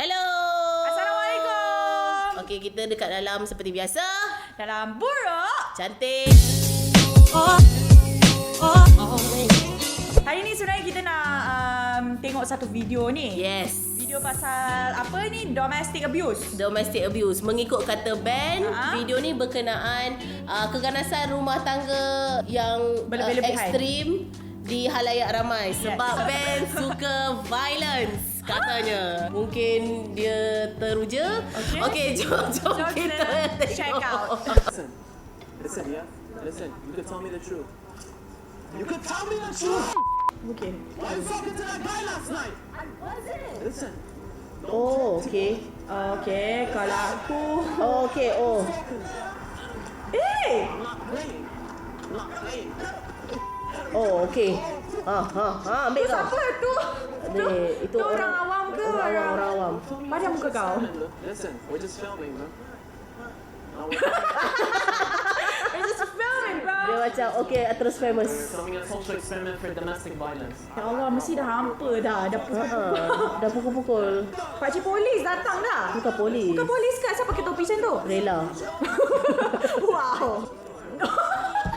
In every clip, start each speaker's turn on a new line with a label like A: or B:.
A: Hello.
B: Assalamualaikum.
A: Okey, kita dekat dalam seperti biasa.
B: Dalam buruk.
A: Cantik.
B: Hari ni sebenarnya kita nak um, tengok satu video ni.
A: Yes.
B: Video pasal apa ni? Domestic abuse.
A: Domestic abuse mengikut kata band
B: Ha?
A: video ni berkenaan uh, keganasan rumah tangga yang uh, ekstrim di halayak ramai sebab band suka violence katanya mungkin dia teruja
B: Okey.
A: okey jom jom
B: Jom
A: kita
B: kita check
A: tengok.
B: out.
C: Listen, listen, yeah, listen. You could tell me the truth. You could tell me the truth.
B: Mungkin.
C: Why you talking to that guy last night? I wasn't. Listen.
A: oh okey
B: Okay, kalau aku...
A: oh okey oh
B: Eh!
C: I'm not playing. I'm not playing.
A: oh okey ha ha ha ambil kau
B: siapa tu? Tu,
A: Adik, itu
B: tu orang, awam ke?
A: orang awam orang awam
B: Padam muka kau.
C: Listen, we're just filming, bro. No, we're
B: It's just filming, bro.
A: dia macam okey terus famous
C: filming a social experiment for domestic violence.
B: Ya Allah, mesti dah hampa dah. Dah
A: Ha, dah pukul-pukul
B: Pakcik polis datang dah.
A: bukan polis
B: Bukan polis kan? Siapa pakai topi macam tu?
A: rela
B: wow.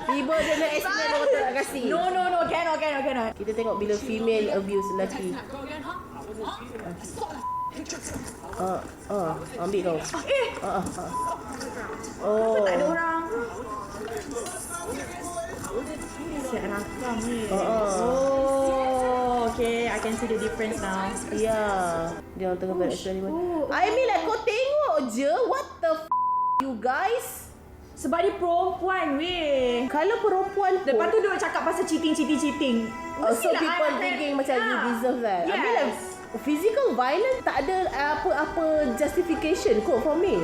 A: tiba dia nak accident dia kata nak kasih
B: No, no, no. Cannot, cannot, cannot.
A: kita tengok bila female abuse lelaki Ah, ah, ambil kau.
B: Eh,
A: Ah, ah, ah. Oh.
B: tak ada orang. Siap rakam ni.
A: Ah.
B: Oh, okay. I can see the difference now.
A: Ya. Dia orang tengah bereaksi ni.
B: oh.
A: I mean like kau tengok je what the f- you guys.
B: Sebab dia perempuan weh.
A: Kalau perempuan pun
B: Lepas tu dia cakap pasal cheating, cheating, cheating.
A: Oh, so people
B: I-
A: thinking macam you
B: Ah.
A: deserve that. I mean like
B: Yes.
A: physical violence tak ada apa-apa justification kot for me.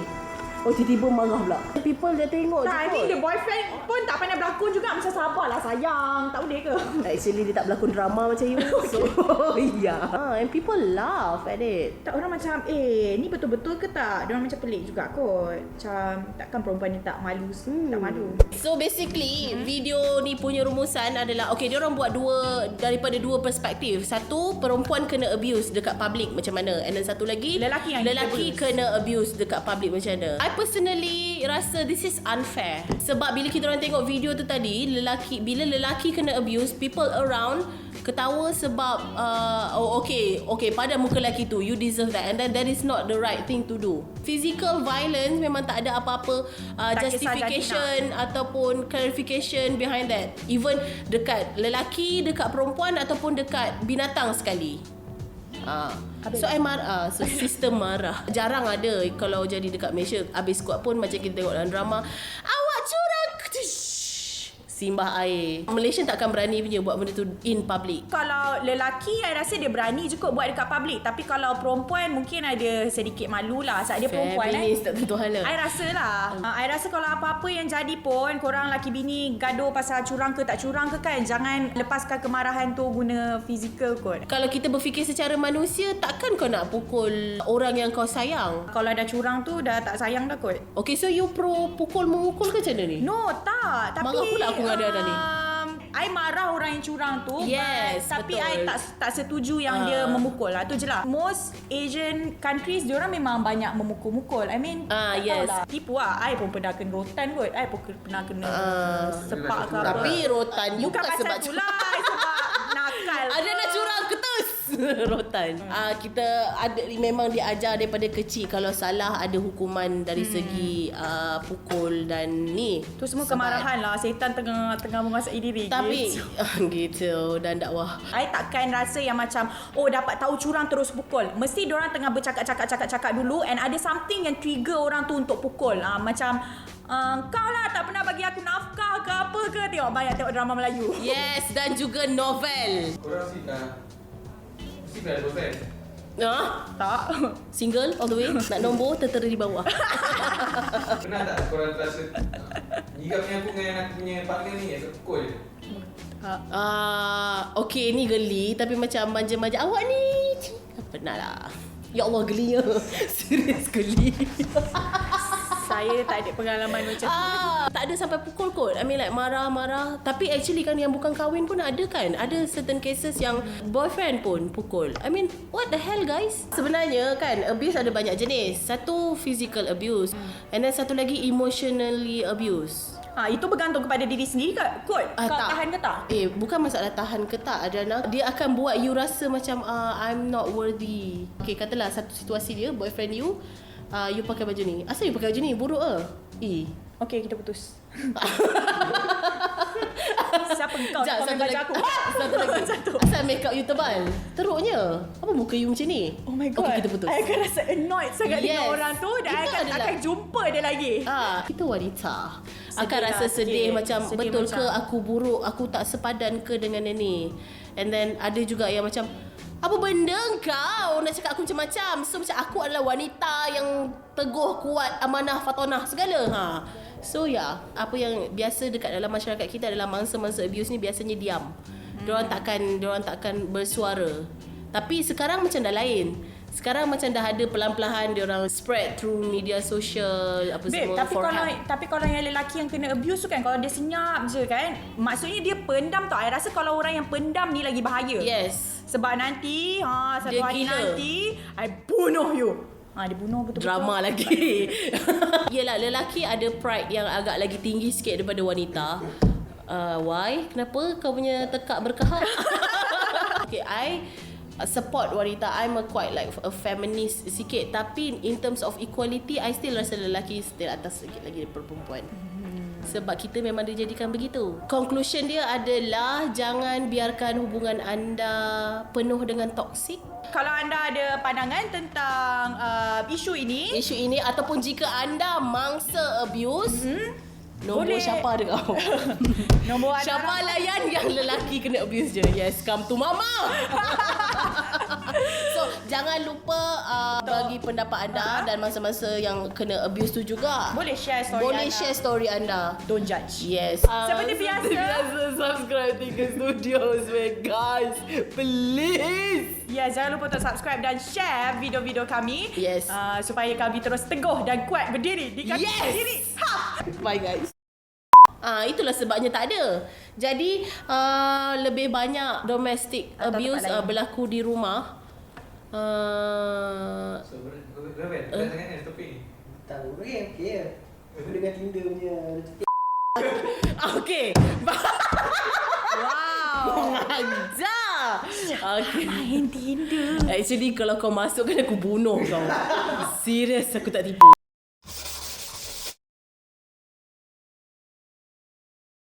A: Oh tiba-tiba marah pula. People dia tengok
B: Tak, I
A: je
B: think
A: kot.
B: the boyfriend pun tak pandai berlakon juga. Macam sabarlah sayang. Tak boleh ke?
A: Actually dia tak berlakon drama macam you. So yeah. Ha, and people laugh at it.
B: Tak orang macam, eh ni betul-betul ke tak? Dia orang macam pelik juga kot. Macam takkan perempuan ni tak malu, hmm. tak malu.
A: So basically hmm. video ni punya rumusan adalah okay dia orang buat dua daripada dua perspektif. Satu perempuan kena abuse dekat public macam mana and then satu lagi
B: Lelaki yang
A: lelaki
B: abuse.
A: kena abuse dekat public macam mana. I personally rasa this is unfair. Sebab bila kita orang tengok video tu tadi lelaki bila lelaki kena abuse people around ketawa sebab uh, oh okay okay pada muka lelaki tu you deserve that and then that is not the right thing to do. Physical violence memang tak ada apa-apa uh,
B: Tak
A: justification ataupun clarification behind that even dekat lelaki dekat perempuan ataupun dekat binatang sekali Ah. So I marah, ah, so sistem marah. Jarang ada kalau jadi dekat Malaysia habis kuat pun macam kita tengok dalam drama. Simbah air. Malaysia takkan berani punya buat benda tu in public.
B: Kalau lelaki, I rasa dia berani je kot buat dekat public. Tapi kalau perempuan, mungkin ada sedikit malu lah. Sebab dia perempuan eh.
A: Feminist tak tentu hala.
B: I rasa lah uh, I rasa kalau apa-apa yang jadi pun Korang laki bini gaduh pasal curang ke tak curang ke kan Jangan lepaskan kemarahan tu guna fizikal kot
A: Kalau kita berfikir secara manusia, takkan kau nak pukul orang yang kau sayang?
B: Kalau dah curang tu dah tak sayang dah kot
A: Okay, so you pro pukul memukul ke macam mana ni?
B: No tak Tapi
A: Marah pula aku dengan ada-ada ni.
B: um, I marah orang yang curang tu
A: Yes,
B: but, Tapi
A: betul.
B: I tak tak setuju yang
A: Ah.
B: dia memukul lah Tu je lah Most Asian countries Diorang memang banyak memukul-mukul I mean
A: Ah,
B: tak
A: yes.
B: tahulah. Tipu lah I pun pernah kena rotan kot I pun pernah kena
A: Ah,
B: sepak ke apa
A: Tapi rotan you
B: bukan pasal
A: sebab
B: tu lah Sebab nakal
A: Ada nak rotan. Hmm. Ah uh, kita ada memang diajar daripada kecil kalau salah ada hukuman dari
B: hmm.
A: segi uh, pukul dan ni.
B: Tu semua
A: Sebab
B: kemarahan lah setan tengah tengah menguasai diri.
A: Tapi
B: gitu.
A: Ah, gitu dan dakwah.
B: Ai takkan rasa yang macam oh dapat tahu curang terus pukul. Mesti orang tengah bercakap-cakap cakap-cakap dulu and ada something yang trigger orang tu untuk pukul. Ah uh, macam Um, kau lah tak pernah bagi aku nafkah ke apa ke Tengok banyak tengok drama Melayu
A: Yes dan juga novel
D: Korang sih 19%.
A: Ha?
B: Tak
A: Single all the way Nak nombor tertera di bawah
D: Pernah tak korang terasa ah, Ni kan punya aku dengan aku punya partner ni Asa pukul je
A: Ah, uh, okay ni geli tapi macam manja-manja awak ni. Penatlah. Ya Allah geli ya Serius geli.
B: Saya tak ada pengalaman macam tu.
A: Ah, tak ada sampai pukul kot. I mean like marah-marah. Tapi actually kan yang bukan kahwin pun ada kan. Ada certain cases yang boyfriend pun pukul. I mean, what the hell guys? Sebenarnya kan abuse ada banyak jenis. Satu physical abuse and then satu lagi emotionally abuse.
B: Ha, itu bergantung kepada diri sendiri ke kot?
A: Ah,
B: Kau tahan ke tak?
A: Eh, bukan masalah tahan ke tak Adriana. Dia akan buat you rasa macam uh, I'm not worthy. Okay, katalah satu situasi dia, boyfriend you, uh, you pakai baju ni. Asal you pakai baju ni? Buruk ke? Eh.
B: Okey, kita putus. Siapa kau
A: Sekejap,
B: komen baju aku?
A: Satu lagi.
B: Satu.
A: Asal makeup you tebal? Teruknya. Apa muka you macam ni?
B: Oh my god.
A: Okay, kita putus.
B: I akan rasa annoyed sangat yes. dengan orang tu dan I akan,
A: adalah-
B: akan jumpa dia lagi.
A: Ah, kita wanita akan
B: Sedih
A: rasa
B: lah,
A: sedih
B: sedih.
A: macam
B: Sedih
A: betul
B: macam-
A: ke aku buruk, aku tak sepadan ke dengan dia ni. And then ada juga yang macam apa benda kau nak cakap aku macam-macam So macam aku adalah wanita yang teguh, kuat, amanah, fatonah segala ha. So ya, yeah, apa yang biasa dekat dalam masyarakat kita adalah mangsa-mangsa abuse ni biasanya diam. Diorang takkan diorang takkan bersuara. Tapi sekarang macam dah lain. Sekarang macam dah ada pelan-pelan diorang spread through media sosial apa
B: Babe,
A: semua
B: tapi
A: for
B: kalau
A: help.
B: tapi kalau yang lelaki yang kena abuse tu kan kalau dia senyap je kan, maksudnya dia pendam tau. I rasa kalau orang yang pendam ni lagi bahaya.
A: Yes.
B: Sebab nanti ha satu
A: Dia
B: hari
A: gila.
B: nanti I bunuh you. Ha dia bunuh betul-betul.
A: Drama lagi. Yelah, lelaki ada pride yang agak lagi tinggi sikit daripada wanita. Uh, why? Kenapa kau punya tekak berkahak? okay, I support wanita. I'm a quite like a feminist sikit. Tapi in terms of equality, I still rasa lelaki still atas sikit lagi daripada perempuan. Sebab kita memang dijadikan begitu. Conclusion dia adalah jangan biarkan hubungan anda penuh dengan toksik.
B: Kalau anda ada pandangan tentang uh, isu ini,
A: isu ini ataupun jika anda mangsa abuse mm-hmm. nombor
B: Boleh.
A: siapa ada kau
B: nombor
A: siapa layan yang lelaki kena abuse je yes come to mama so jangan lupa uh, bagi pendapat anda dan masa-masa yang kena abuse tu juga
B: boleh share story
A: boleh
B: anda.
A: share story anda
B: Don't judge.
A: Yes.
B: Seperti biasa.
A: Seperti biasa subscribe Tiga Studios man guys. Please.
B: Ya, jangan lupa untuk subscribe dan share video-video kami.
A: Yes.
B: Uh, supaya kami terus teguh dan kuat berdiri di kaki
A: Yes.
B: sendiri. Ha!
A: Bye guys. Ah itulah sebabnya tak ada. Jadi uh, lebih banyak domestic
B: Atau
A: abuse uh, berlaku di rumah. Uh,
D: So, berapa kan? Dah sangat kan topik ni?
E: Tak boleh, okey je. Aku dengan Tinder punya
A: okay.
B: Wow.
A: Ajar. Okay.
B: Main Tinder.
A: Actually kalau kau masuk kan aku bunuh kau. Serius aku tak tipu.